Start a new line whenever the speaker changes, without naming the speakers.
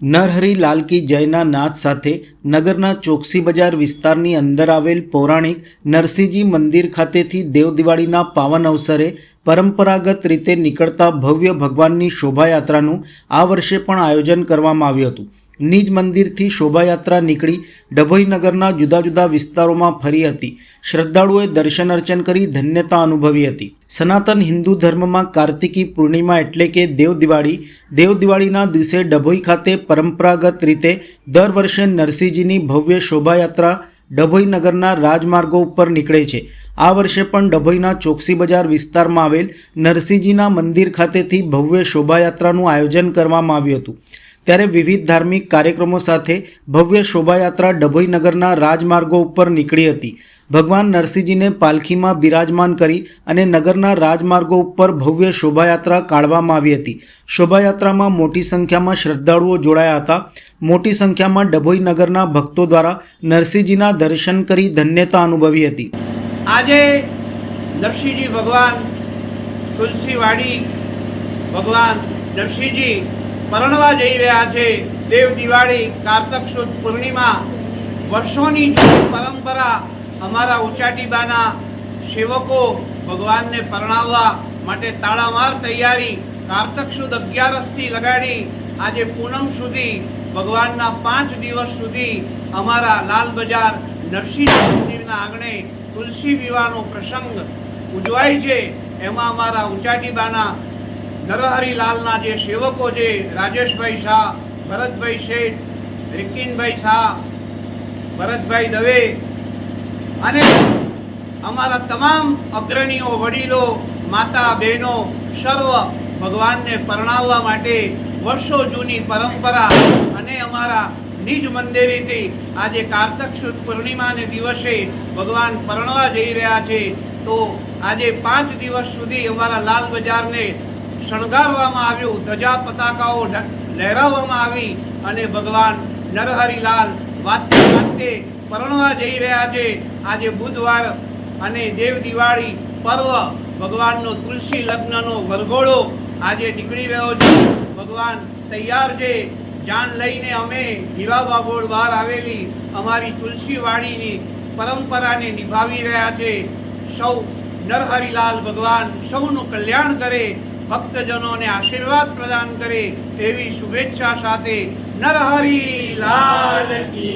નરહરી લાલકી જયના નાદ સાથે નગરના ચોકસી બજાર વિસ્તારની અંદર આવેલ પૌરાણિક નરસિંહજી મંદિર ખાતેથી દેવદિવાળીના પાવન અવસરે પરંપરાગત રીતે નીકળતા ભવ્ય ભગવાનની શોભાયાત્રાનું આ વર્ષે પણ આયોજન કરવામાં આવ્યું હતું. નિજ મંદિરથી શોભાયાત્રા નીકળી ડભોઈ નગરના જુદા જુદા વિસ્તારોમાં ફરી હતી. શ્રદ્ધાળુઓએ દર્શન અર્ચન કરી ધન્યતા અનુભવી હતી. સનાતન હિન્દુ ધર્મમાં કાર્તિકી પૂર્ણિમા એટલે કે દેવ દિવાળી, દેવ દિવાળીના દિવસે ડભોઈ ખાતે પરંપરાગત રીતે દર વર્ષે નરસિંહજીની ભવ્ય શોભાયાત્રા ડભોઈ નગરના રાજમાર્ગો ઉપર નીકળે છે. આ વર્ષે પણ ડભોઈના ચોકસી બજાર વિસ્તારમાં આવેલ નરસિંહજીના મંદિર ખાતેથી ભવ્ય શોભાયાત્રાનું આયોજન કરવામાં આવ્યું હતું. ત્યારે વિવિધ ધાર્મિક કાર્યક્રમો સાથે ભવ્ય શોભાયાત્રા ડભોઈ નગરના રાજમાર્ગો ઉપર નીકળી હતી. ભગવાન નરસિંહજીને પાલખીમાં બિરાજમાન કરી અને નગરના રાજમાર્ગો ઉપર ભવ્ય શોભાયાત્રા કાઢવામાં આવી હતી. શોભાયાત્રામાં મોટી સંખ્યામાં શ્રદ્ધાળુઓ જોડાયા હતા. મોટી સંખ્યામાં ડભોઈ નગરના ભક્તો દ્વારા નરસિંહજીના દર્શન કરી ધન્યતા અનુભવી હતી.
આજે નરસિંહજી ભગવાન તુલસીવાડી ભગવાન નરસિંહજી પરણવા જઈ રહ્યા છે. દેવ દિવાળી, કારતક સુદ પૂર્ણિમા, વર્ષોની પરંપરા અમારા ઉચાટીબાના સેવકો ભગવાનને પરણાવવા માટે તાળામાર તૈયારી, કારતક સુદ અગિયારસથી લગાડી આજે પૂનમ સુધી ભગવાનના પાંચ દિવસ સુધી અમારા લાલ બજાર નરસિંહ મંદિરના આંગણે તુલસી વિવાહનો પ્રસંગ ઉજવાય છે. એમાં અમારા ઉચાટીબાના નરહરિલાલના જે સેવકો છે, રાજેશભાઈ શાહ, ભરતભાઈ શેઠ રિકિનભાઈ શાહ, ભરતભાઈ દવે અને અમારા તમામ અગ્રણીઓ, વડીલો, માતા, બહેનો, સર્વ ભગવાનને પરણાવવા માટે વર્ષો જૂની પરંપરા અને અમારા નિજ મંદિરેથી આજે કારતક સુદ પૂર્ણિમાને દિવસે ભગવાન પરણવા જઈ રહ્યા છે. તો આજે પાંચ દિવસ સુધી અમારા લાલ બજારને શણગારવામાં આવ્યું, ધજા પતાકાઓ લહેરાવવામાં આવી અને ભગવાન નરહરિલાલ વાતે વાતે પરણવા જઈ રહ્યા છે. આજે બુધવાર અને દેવ દિવાળી પર્વ ભગવાનનો તુલસી લગ્નનો વરઘોડો આજે નીકળી ગયો છે. ભગવાન તૈયાર છે. જાન લઈને અમે હીરા બાગોળ બહાર આવેલી અમારી તુલસીવાડીની પરંપરાને નિભાવી રહ્યા છે. સૌ નરહરિલાલ ભગવાન સૌનું કલ્યાણ કરે, ભક્તજનોને આશીર્વાદ પ્રદાન કરે એવી શુભેચ્છા સાથે નરહરિલાલ